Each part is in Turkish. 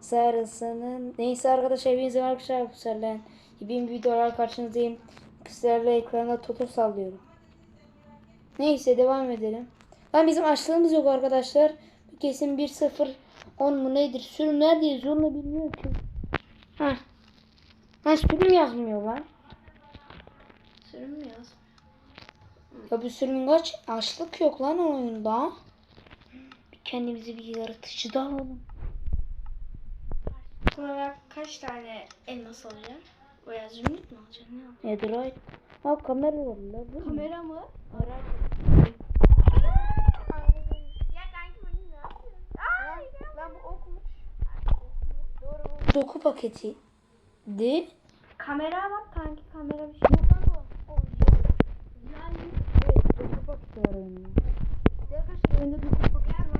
sarısının. Neyse arkadaşlar hepinize arkadaşlar. Ben yeni videolar karşınızdayım. Kızlarla ekranda toto sallıyorum. Neyse devam edelim. Lan bizim açlığımız yok arkadaşlar. Kesin 1-0 10 mu nedir? Sürüm nerede yazıyor onu bilmiyorum ki. Ha. Ha sürüm yazmıyor lan. Sürüm mü yaz? Ya bu sürümün kaç? Açlık yok lan oyunda. Bir kendimize bir yaratıcı da alalım. Sonra kaç tane elmas alacağım? Veya zümrüt mü alacağım? Ne alacağım? Nedir ay? Ha kamera var lan. bu? Kamera mı? Ara. Ya kanki bunu ne yapıyorsun? Aa, lan bu okmuş. Doğru bu. Doku paketi. De. Kamera bak kanki kamera bir şey yok. O Yani. Evet doku paketi var oyunda. Arkadaşlar önünde kupa paketi var.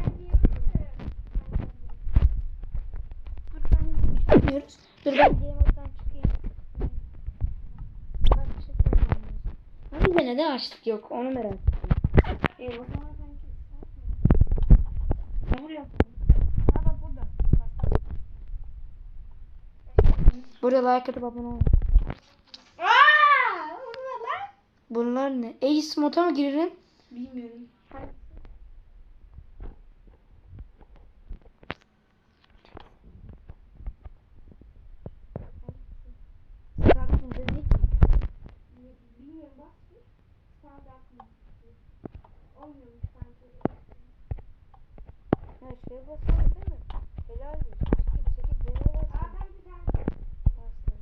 Dur kendimizi Yapmıyoruz. Dur ben game mode'dan çıkayım. Bak. Hadi de neden açlık yok onu merak ettim. E o zaman? Ha bak burada. Burada like atıp abone lan. Bunlar ne? Ace moda mı girelim? Bilmiyorum. Bilmiyorum bak. Sağda aklıma. Olmuyormuş sanki. Her şeye basalım değil mi? Helal olsun. Çekil. Demeye Aa basalım. ben bir tane. Bastım.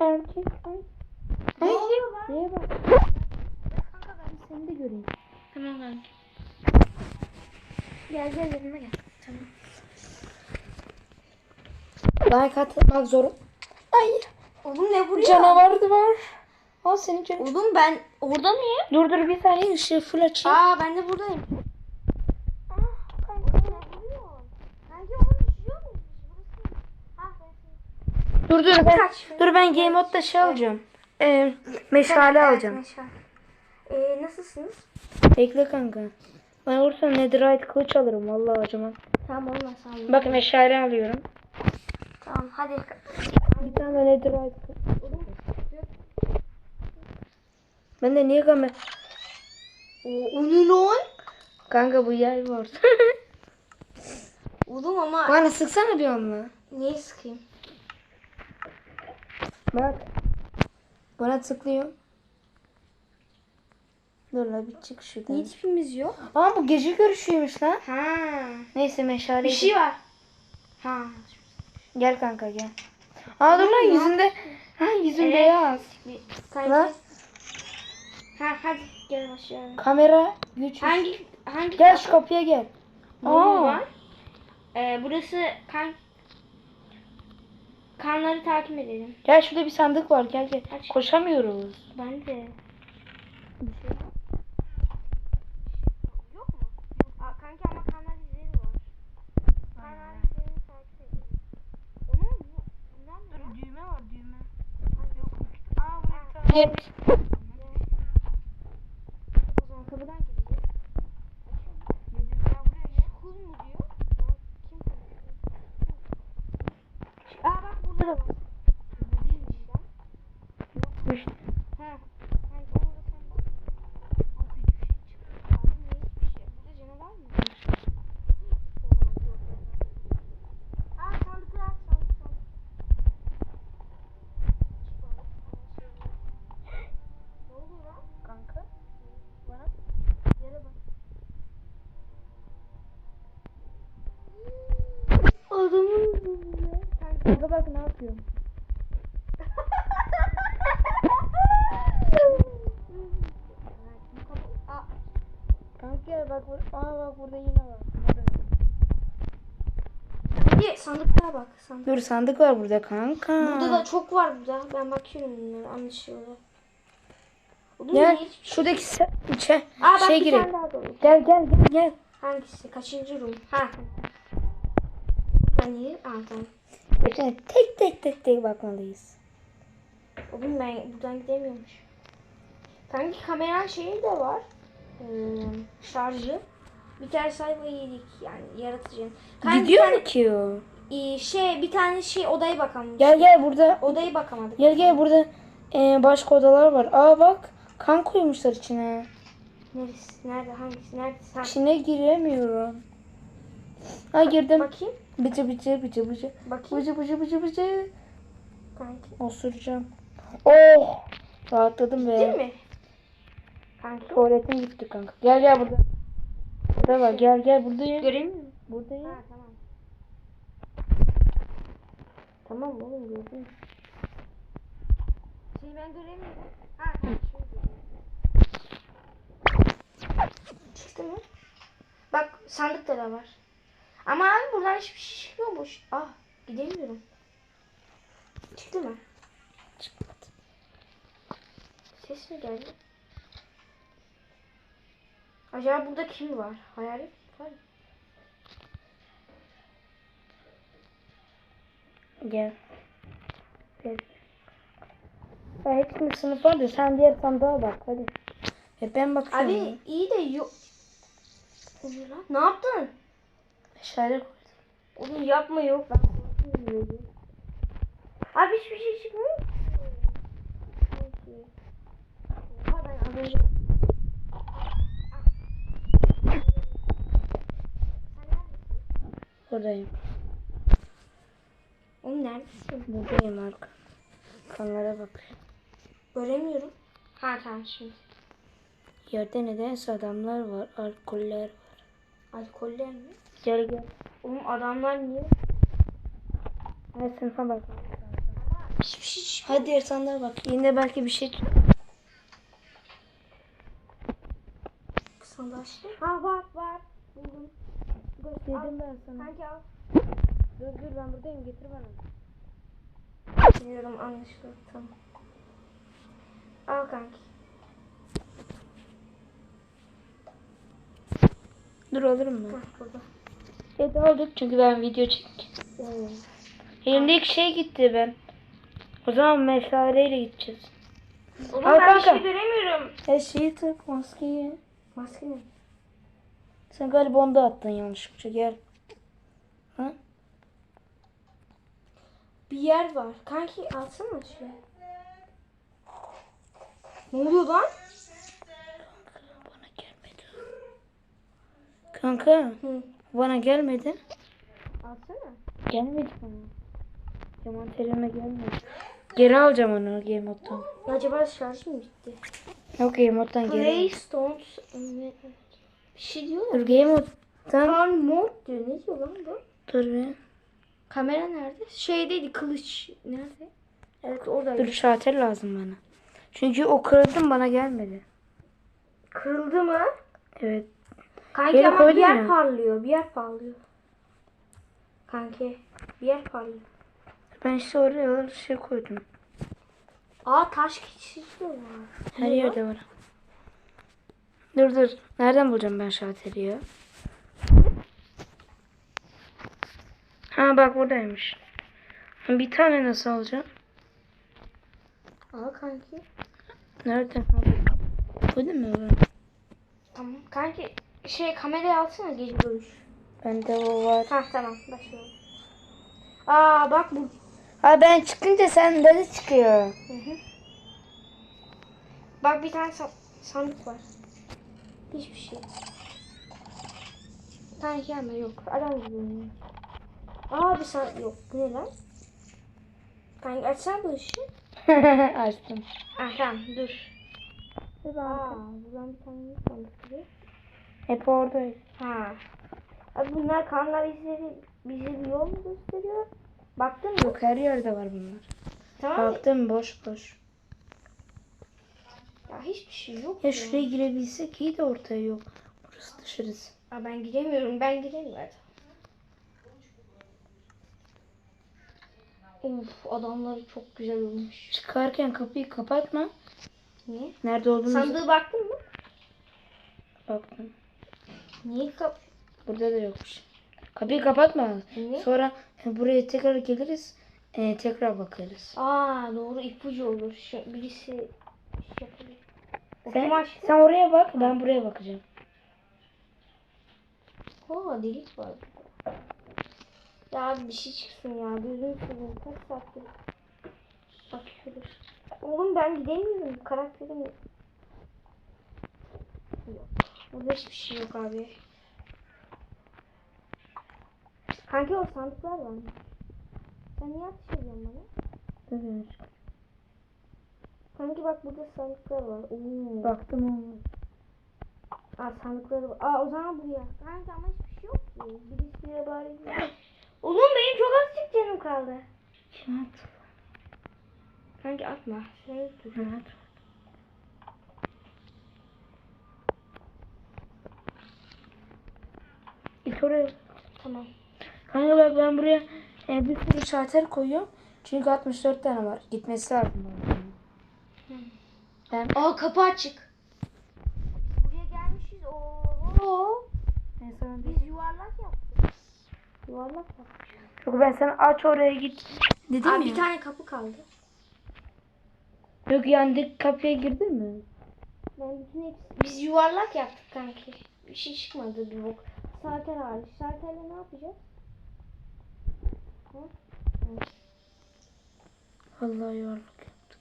Erkek. Ay. Ne oluyor lan? Neye bak? Kanka ben Seni de göreyim. Tamam kanka. Gel gel yanıma gel. Tamam. Like atmak zor. Ay. Oğlum ne vuruyor? Canavar da var. Al senin canın. Oğlum ben orada mıyım? Dur dur bir saniye ışığı full açayım. Aa ben de buradayım. Ben Dur dur ben, Kaç. dur ben game modda şey alacağım. Ee, meşale alacağım. Eee nasılsınız? Bekle kanka. Ben vursam netherite kılıç alırım vallahi acımam. Tamam olmaz sağ Bak meşale alıyorum. Tamam hadi. Bir tane netherite. Ben de niye kamera... O ne lan? Kanka bu yay var. Oğlum ama Bana sıksana bir onunla. niye sıkayım? Bak. Bana tıklıyor. Dur la bir çık şuradan. Niye tipimiz yok? Aa bu gece görüşüymüş lan. Ha. Neyse meşale. Bir şey var. Ha. Gel kanka gel. Aa dur lan yüzünde. Ha yüzün Evet. beyaz. Lan. Ha hadi gel aşağı. Kamera güç. Hangi hangi Gel şu kapıya gel. Aa. var? Ee, burası kan kanları takip edelim. Gel şurada bir sandık var gel gel. Aç. Koşamıyoruz. Ben de. Yok mu? Aa, kanki ama kanlar izleri var. Kanlar izlerini takip edelim. Onun bu. Bunlar mı? ya? düğme var düğme. Yok. Gel. O zaman kapıdan gideceğiz. Kul mu diyor? Aa bak burada da var. Bu değilmiş lan. Düş. Ha. Kanki onu da sen bak. Aa hiçbir şey çıkıyor. Abi niye hiçbir şey? Burada canavar mı? Oo, yok, yok. Aa sandıklar sandık sandık. Çık bari, sana şey yok. Ne oldu lan? Kanka. Bana yere bak. Adamın Kanka. Aa, Kanka bak Aa bak burada yine var. Hadi sandıklara bak. Sandık. Dur sandık var burada kanka. Burada da çok var burada. Ben bakıyorum bunlara anlaşılıyor. Gel hiç- şuradaki se- içe Aa şey bir dolu. Gel gel gel gel. Hangisi? Kaçıncı room? Ha. Niye? Aa tamam. Şimdi tek tek tek tek bakmalıyız. Oğlum ben buradan gidemiyormuş. Kanki kameran şeyi de var. Ee, şarjı. Bir tane sayfa yedik yani yaratıcının. Kanki Gidiyor mu ki o? Ee, şey bir tane şey odaya bakamamış. Gel gel burada. Odayı bakamadık. Gel gel burada e, başka odalar var. Aa bak kan koymuşlar içine. Neresi? Nerede? Hangisi? Nerede? Sen İçine giremiyorum. Ha girdim. bakayım. Bıcı bıcı bıcı bıcı. Bakayım. Bıcı bıcı bıcı bıcı. Kanki. Osuracağım. Oh! Rahatladım be. Değil mi? Kanki. Tuvaletim gitti kanka. Gel gel burada. Burada var. Gel gel buradayım. Göremiyorum. Buradayım. Ha tamam. Tamam oğlum gördüm. Seni ben göremiyorum. Ha tamam. Çıktı mı? Bak sandıkta da var. Ama abi buradan hiçbir şey çıkmıyor boş. Ah gidemiyorum. Çıktı mı? Çıkmadı. Ses mi geldi? Acaba burada kim var? Hayalet var mı? Gel. Gel. Ya hepsinin sınıf var da sen diğer sandığa bak hadi. Ya ben bakıyorum. Abi iyi de yok. Ne yaptın? Meşale koydum. Oğlum yapma yok. Ben korkuyorum. Abi hiçbir şey çıkmıyor. Oha, ben az önce-? Buradayım. Oğlum neredesin? Buradayım arka. Kanlara bak. Göremiyorum. Ha tamam şimdi. Yerde nedense adamlar var. Alkoller var. Alkoller mi? Gel gel. Oğlum adamlar niye? Hadi sınıfa bak. Hiçbir şey çıkmıyor. Hadi sandığa bak. Yine belki bir şey çıkar. Sandaşlı. Ha var var. Buldum. Dedim ben sana. Kanki al. Dur dur ben buradayım getir bana. Biliyorum anlaşıldı. Tamam. Al kanki. Dur alırım mı? Hah burada. Evet aldık çünkü ben video çektim. Oo. Elimdeki şey gitti ben. O zaman meşaleyle gideceğiz. Oğlum Al ben bir kanka. şey göremiyorum. Her şeyi tak maskeyi. Maske ne? Sen galiba onda attın yanlışlıkla gel. Ha? Bir yer var. Kanki alsana şuraya. Ne oluyor lan? Bana gelmedi. Kanka Hı. Bana gelmedi. Alsana. Gelmedi bana. Yaman terime gelmedi. Geri alacağım onu Game Mode'dan. Acaba şarj mı bitti? Yok Game Mode'dan geri. Playstones. Ne? Bir şey diyorlar. Dur Game Mode'dan. Fan mod diyor. Ne diyor lan bu? Dur be. Kamera nerede? Şeydeydi kılıç. Nerede? Evet oradaydı. Dur şalter lazım bana. Çünkü o kırıldım bana gelmedi. Kırıldı mı? Evet. Kanki ama bir koydun yer ya. parlıyor. Bir yer parlıyor. Kanki bir yer parlıyor. Ben işte oraya şey koydum. Aa taş keçisi de var. Her Ne yerde var. Dur dur. Nereden bulacağım ben şalteri ya? Ha bak buradaymış. Bir tane nasıl alacağım? Aa kanki. Nerede? Mi? Bu? Tamam. Kanki şey kamerayı alsana gece görüş. Bende o var. Ha tamam başlayalım. Aa bak bu. Ha ben çıkınca sende de çıkıyor. Hı hı. Bak bir tane san- sandık var. Hiçbir şey. Kanki ama yok. Adam gibi oynuyor. Aa bir sandık yok. Bu ne lan? Kanki açsana bu ışığı. Açtım. Ah tamam dur. Aa buradan bir tane sandık gibi. Hep oradayız. Ha. Abi bunlar kanlar izleri bize bir yol mu gösteriyor? Baktın mı? Yok her yerde var bunlar. Tamam? Baktım boş boş. Ya hiçbir şey yok. Ya şuraya girebilsek iyi de ortaya yok. Burası dışarısı. Aa, ben giremiyorum. Ben giremiyorum. Of adamları çok güzel olmuş. Çıkarken kapıyı kapatma. Niye? Nerede olduğunu Sandığı baktın mı? baktım. Niye kap... Burada da yokmuş. Kapıyı kapatma. Niye? Sonra e, buraya tekrar geliriz. e, tekrar bakarız. Aa doğru ipucu olur. Şu, birisi şey Sen, sen oraya bak ben buraya bakacağım. Oo delik var. Ya abi bir şey çıksın ya. Gözüm seveyim. Kaç saattir bakıyoruz. Oğlum ben gidemiyorum. Karakterim yok. Burada hiçbir şey yok abi. Kanki o sandıklar var mı? Sen niye ateş ediyorsun bana? Evet. Kanki bak burada sandıklar var. Oo. Baktım olmaz. Aa sandıkları var. Aa o zaman buraya. Kanki ama hiçbir şey yok ki. Birisiyle bari gidelim. Oğlum benim çok azıcık canım kaldı. Kim attı? Kanki atma. Şuraya dur. Evet. Oraya. Tamam. Kanka bak ben buraya e, bir sürü şalter koyuyorum. Çünkü 64 tane var. Gitmesi lazım. bana. Ben Aa kapı açık. Buraya gelmişiz. Oo. ben sana Biz yuvarlak yaptık. Yuvarlak yaptık. Yok ben sana aç oraya git dedim Aa, ya. bir tane kapı kaldı. Yok yandık kapıya girdin mi? Ben bütün hepsi... Biz yuvarlak yaptık kanki. Bir şey çıkmadı bir bok. Şalter hariç. Şalterle ne yapacağız? Hı? Vallahi yuvarlak yaptık.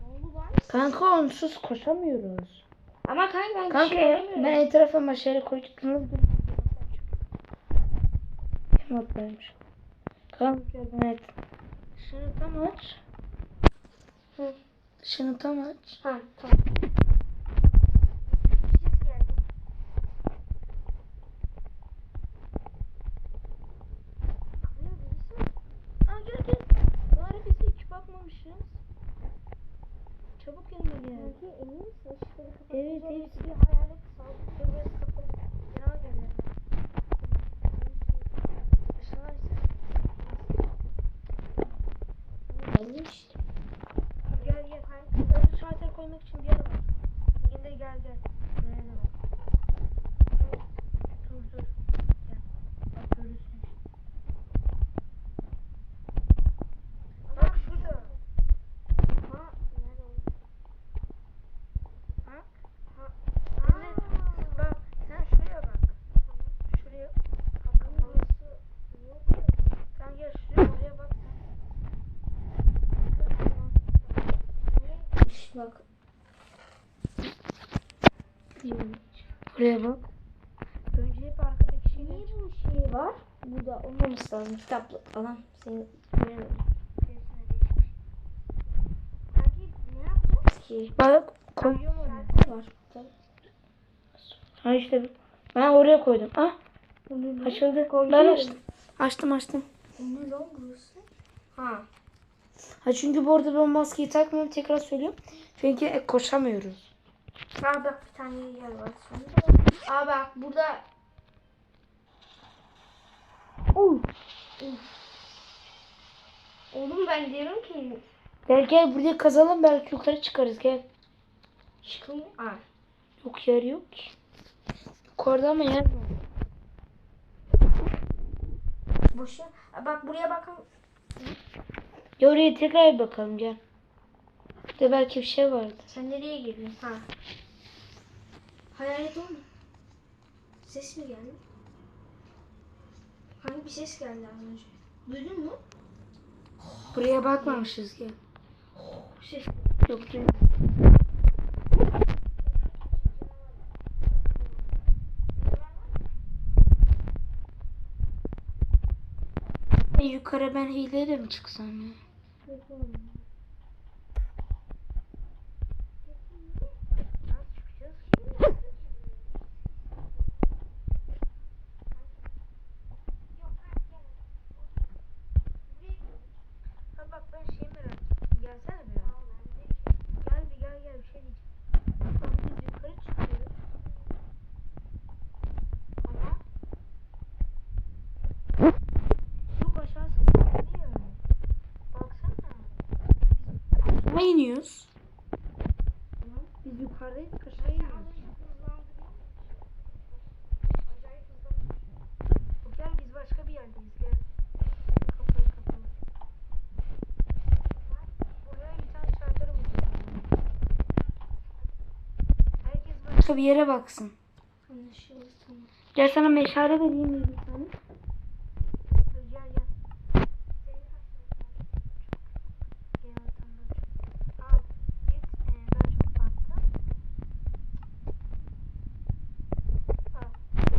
Ne oldu lan? Kanka onsuz koşamıyoruz. Ama kanka ben Kanka şey ben etrafa maşayla koydum. Kim atlaymış? Kanka evet. Şunu tam aç. Hı. Şunu tam aç. Ha tamam. Ses geldi. Kapıya birisi mi? Aa gel gel. Bari biz hiç bakmamışız. Çabuk yanıma gel. Kanki emin misin? Işıkları kapatınca Evet, evet. birisi bir hayalet saldı. Burası kapalı. Yana gel. Işığı açsana. Belli işte. Gel gel. Kızları şalter koymak için bir yer var. Yine gel gel. Nereye bak. Dur dur. Gel. Bak görürsün. Bak şurada. Ha nerede oldu? Ha? Ha. Anne, bak sen şuraya bak. Şuraya. Bak kapalı. Yok. Sen gel şuraya oraya bak sen. Bak. Buraya bak. Önce hep arkadaki şeyi Niye bu şey var? Burada olmaması lazım. Kitaplı falan. Senin göremedim. Bak koy. Var. Ha işte ben oraya koydum. Ah açıldı. Ben açtım. Açtım açtım. Bu ne lan burası? Ha. Ha çünkü bu arada ben maskeyi takmıyorum tekrar söylüyorum. Çünkü e, koşamıyoruz. Aa bak bir tane yer var sonunda. Aa bak burada. Oğlum ben diyorum ki Gel gel buraya kazalım belki yukarı çıkarız gel. çıkın. Aa. Yok yer yok ki. Yukarıda ama yer var. Boşu. Bak buraya bakın. Ya oraya tekrar bir bakalım gel. Burada belki bir şey vardı. Sen nereye girdin? Ha. Hayalet oldu. Ses mi geldi? Hangi bir ses geldi az önce? Duydun mu? Buraya bakmamışız gel. Ses. Yok değil. Yukarı ben hileyle mi çıksam ya bak ben şey merak ettim. Gelsene bir. Gel bir gel gel bir şey diyeceğim. Bak biz yukarı çıkıyoruz. Ama yok aşağısı değil. Baksana. Biz aşağı iniyoruz. Biz yukarıdaydık aşağı iniyoruz. Yok, Gel biz başka bir yerdeyiz gel. Kapıyı kapalı. Buraya bir tane şalter bulacağım. Başka bir yere baksın. Anlaşıldı tamam. Gel sana meşale vereyim bir tane. Dur gel gel. Senin kaç tane var? Gel ortamda. Al git. Ee, ben çok baktım. Al. Hadi.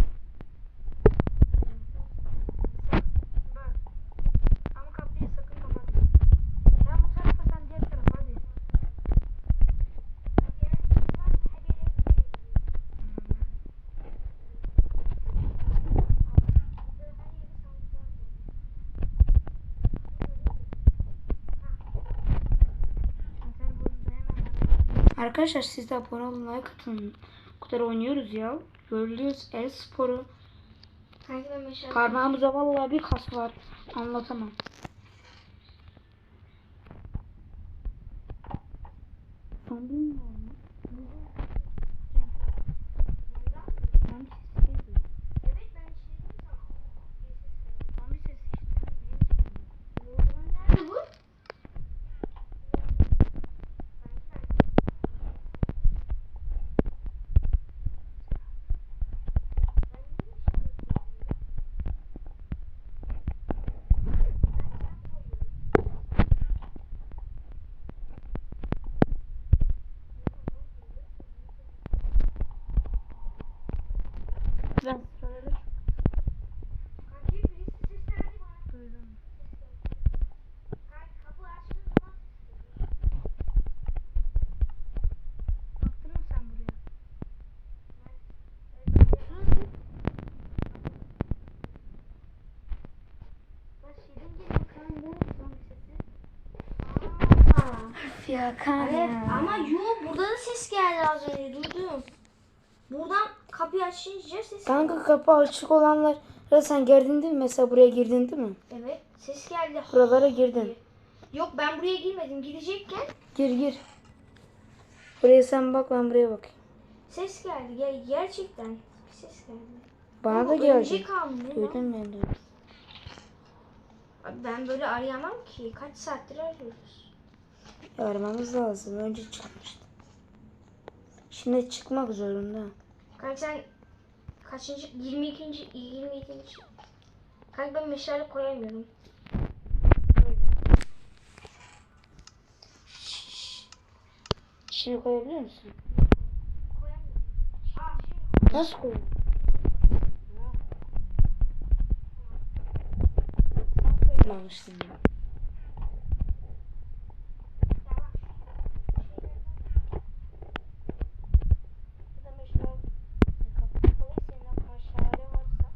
Sen bak. Ama kapıyı sakın kapatma. Ben bu tarafa sen diğer tarafa hadi. Sen burada hemen Arkadaşlar siz de abone olun like atın. Kadar oynuyoruz ya. Görülüyoruz el sporu. Parmağımıza vallahi bir kas var. Anlatamam. Son bilmiyorum. Ben Evet ben işledim sana. Zombi sesi işte. Nerede bu? Ben sıraları Kanki birisi seslendi bana. duydum. Kanki kapı açtığın zaman Baktın mı sen buraya? Bak şeyden geliyor kanka. Zombi sesi. Aa. Ya kan Evet ama yo burada da ses geldi az önce duydum. Buradan kapıyı açınca ses Kanka kapı açık olanlar sen girdin değil mi? Mesela buraya girdin değil mi? Evet ses geldi. Buralara girdin. Yok ben buraya girmedim. Gidecekken Gir gir. Buraya sen bak ben buraya bakayım. ses geldi. Ger- gerçekten bir ses geldi. Bana Ama da geldi. Duydum ben de. Abi Ben böyle arayamam ki. Kaç saattir arıyoruz. Aramamız lazım. Önce çıkmıştı. Şimdi çıkmak zorunda. Kanka sen kaçıncı? 22. 22. Kanka ben meşale koyamıyorum. Şimdi koyabiliyor musun? Koyamıyorum. Nasıl koy? Sen koymamıştın ya. Ya bak. Bir de meşale kapalı senin meşale varsa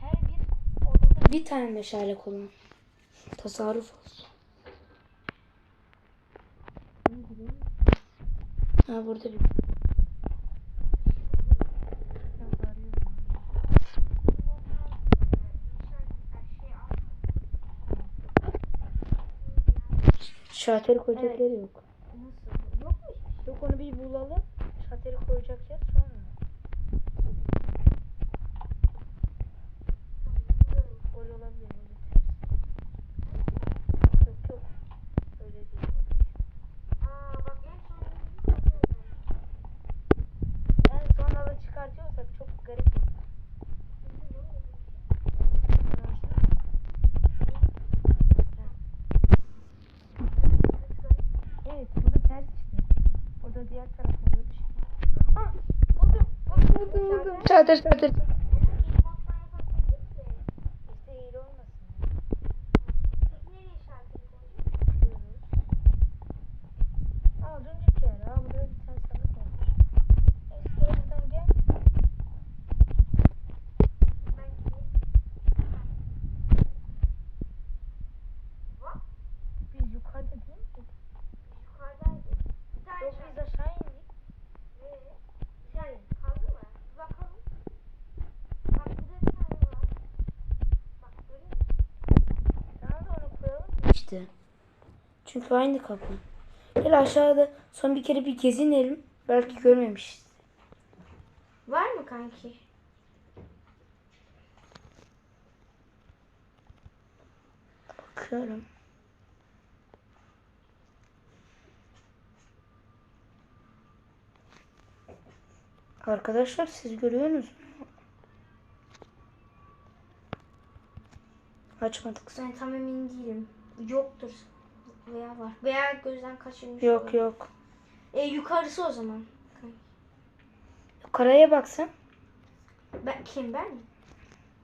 Her bir odada bir tane meşale kullan. Tasarruf olsun. Ha burada bir Şalteri koyacak yer yok. Nasıl? Yok mu? Yok onu bir bulalım. Şalteri koyacak yer sonra. Öyle olabilir. Öyle ters. Yok yok. Öyle değil. Aa bak en son En son da çıkartıyorsak çok garip olur. Evet bu da ters işte. O da diğer taraf oluyor işte. Ah! Buldum. Buldum buldum işte. Çünkü aynı kapı. Gel aşağıda son bir kere bir gezinelim. Belki görmemişiz. Var mı kanki? Bakıyorum. Arkadaşlar siz görüyorsunuz mu? Açmadık. Ben tam emin değilim. Yoktur. Veya var. Veya gözden kaçırmış. Yok olabilir. yok. E, yukarısı o zaman. Karaya baksan. Ben, kim ben?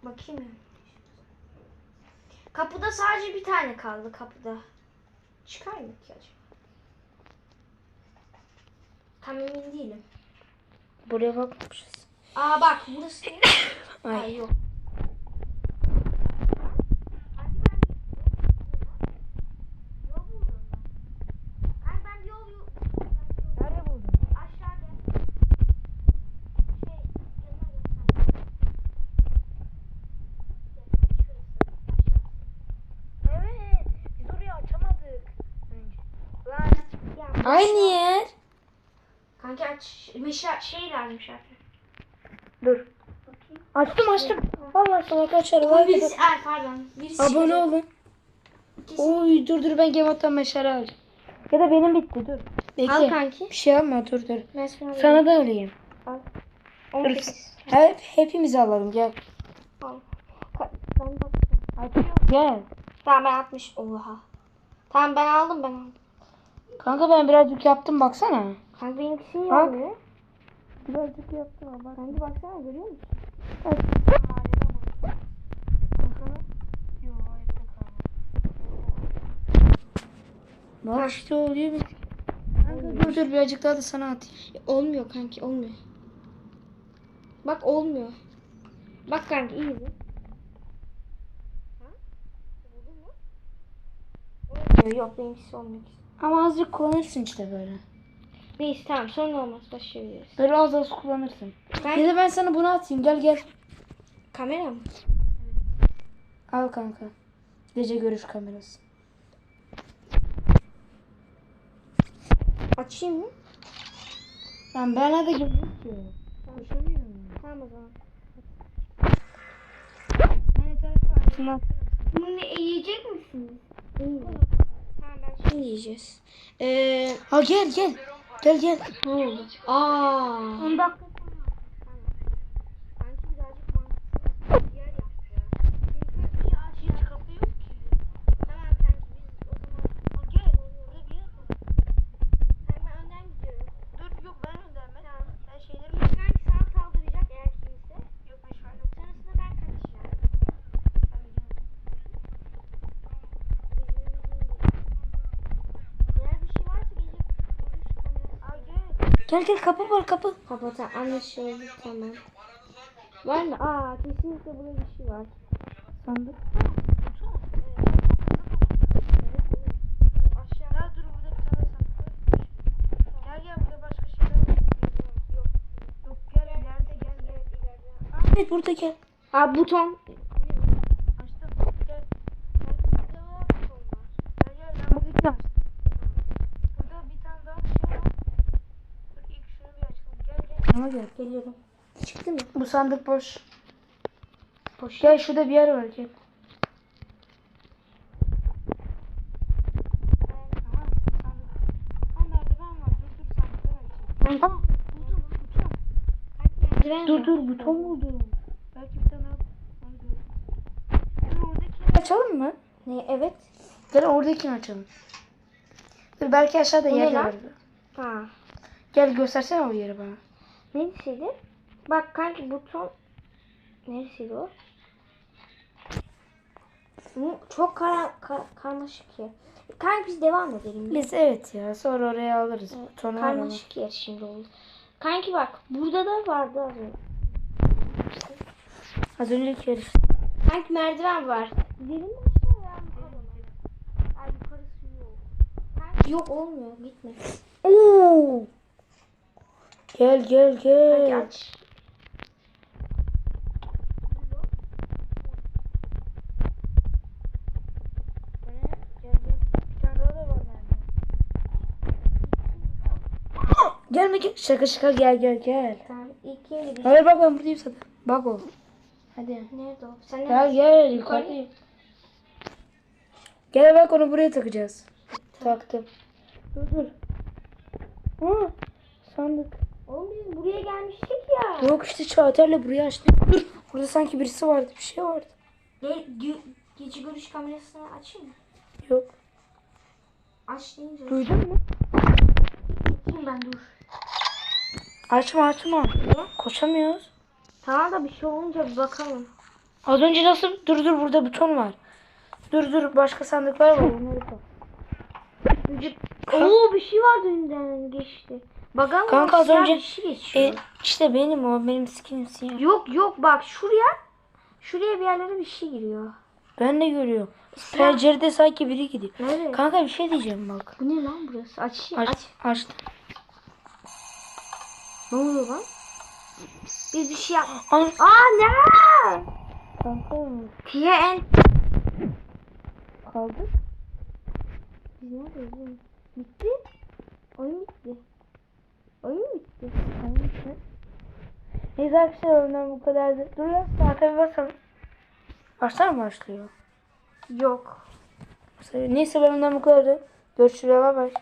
Bakayım ya. Kapıda sadece bir tane kaldı kapıda. Çıkar mı ki acaba? Tam emin değilim. Buraya bakmamışız. Aa bak burası. Ay. Ay yok. Nerede buldun? Aşağıda. Şey, yanına göster. Evet. Biz orayı açamadık. Önce. Lan. Ya, Aynı yer. Kanki aç. Meşa şey lazımmış artık. Dur. Açtım açtım. Vallahi sana Vay be. birisi, ay pardon. Birisi Abone çıkacak. olun. Oy dur dur ben Game Out'tan meşale alacağım. Ya da benim bitti dur. Bekle. Al kanki. Bir şey alma dur dur. Ben sana Sana da alayım. Al. Dur. 18. Hep, hepimizi alalım gel. Al. Ka- Ben bakıyorum. Gel. Tamam ben 60. Oha. Tamam ben aldım ben aldım. Kanka ben birazcık yaptım baksana. Kanka benimkisini Bak. yapmıyor. Birazcık yaptım ama. Kanka baksana görüyor musun? Bak işte oluyor bir. Kanka dur dur birazcık daha da sana atayım. Olmuyor kanki olmuyor. Bak olmuyor. Bak kanki iyi mi? Olmuyor yok benimkisi olmuyor. Ama azıcık kullanırsın işte böyle. Neyse tamam sorun olmaz başlayabiliriz. Böyle az az kullanırsın. Ben Ya da ben sana bunu atayım gel gel. kamera mı? Al kanka. Gece görüş kamerası. Açayım mı? Lan ben hadi görüyorum ki. Tamam o zaman. Şuna. Bunu yiyecek misiniz? Tamam ben şimdi yiyeceğiz. Ee, Ha gel gel. Gel gel. ne oldu? Aa. 10 dakika. Sanki birazcık mantıksız bir yer yaptı ya. Çünkü bir aşağı kapı yok ki. Tamam kanki biz o zaman... Ha, gel burada bir yer var. Sen ben önden gidiyorum. Dur yok ben önden ben. Tamam ben şeylerimi... Kanki sana saldıracak eğer kimse. Yok ben şu an yok. Sonrasında ben kaçacağım. Tabii canım. Eğer bir şey varsa gelip görüş kamerası. Aa gel. Gel gel kapı var kapı. Kapata anlaşıldı tamam. Var mı? Aa kesinlikle burada bir şey var. Sandık. Aşağıda dur burada bir tane sandık var. Gel gel burada başka şeyler var. Yok. Yok gel ileride gel gel ileride. Evet burada gel. Aa buton. Açtım. Gel. Gel burada var buton var. Gel gel ben Burada gel. Burada bir tane daha şey var. Dur ilk şunu bir açalım. Ama gel. Geliyorum. Çıktı mı? Bu sandık boş. Boş. Gel şurada bir yer var gel. Tamam. Dur dur buton buldum. Belki bir tane oradaki. Açalım mı? Ne evet. Gel oradakini açalım. Dur belki aşağıda Bu yer var. Ha. Gel göstersene o yeri bana. Neresiydi? Bak kanki buton. Neresiydi o? Bu çok kara, ka- karmaşık yer. Kanki biz devam edelim. Biz evet ya sonra oraya alırız. Butonu ama. Karmaşık yer şimdi oldu. Kanki bak burada da vardı az önce. Az önceki yer işte. Kanki merdiven var. Gidelim mi aşağı ya? Ay yukarısı yok. Kanki yok olmuyor gitme. Oo. Gel gel gel. aç. Bir var bende. Gelme gel. Şaka şaka gel gel gel. Tamam ilk kim gidecek? Hayır bak ben buradayım zaten. Bak o. Hadi. Nerede o? Sen Gel nerede? gel yukarıdayım. Gel bak onu buraya takacağız. Taktım. Dur dur. Ha, sandık. Oğlum biz buraya gelmiştik ya. Yok işte Çağatay'la burayı açtık. Dur. Burada sanki birisi vardı. Bir şey vardı. Ge ge- gece görüş kamerasını açayım mı? Yok. Aç deyince. Duydun mu? Açayım ben dur. Açma açma. Ne? Koşamıyoruz. Tamam da bir şey olunca bir bakalım. Az önce nasıl? Dur dur burada buton var. Dur dur başka sandıklar var. Onları koy. Vücut. Oo bir şey vardı önden geçti. Bakalım Kanka az önce- şey. E, işte benim o. Benim skinim siyah. Yok yok bak şuraya. Şuraya bir yerlere bir şey giriyor. Ben de görüyorum. Siyah. Pencerede sanki biri gidiyor. Nerede? Kanka bir şey diyeceğim bak. Bu ne lan burası? Aç. Aç, Aç. açtım. Ne oluyor lan? Biz bir şey yap. Ay, Aa ne? kanka TN. kaldı. Biz neredeyiz oğlum? Bitti. Oyun bitti. Oyun bitti. Neyse arkadaşlar oyundan bu kadardı. Dur lan saate bir basalım. Başlar mı başlıyor? Yok. Neyse ben ondan bu kadardı. Görüşürüz. Bay bay.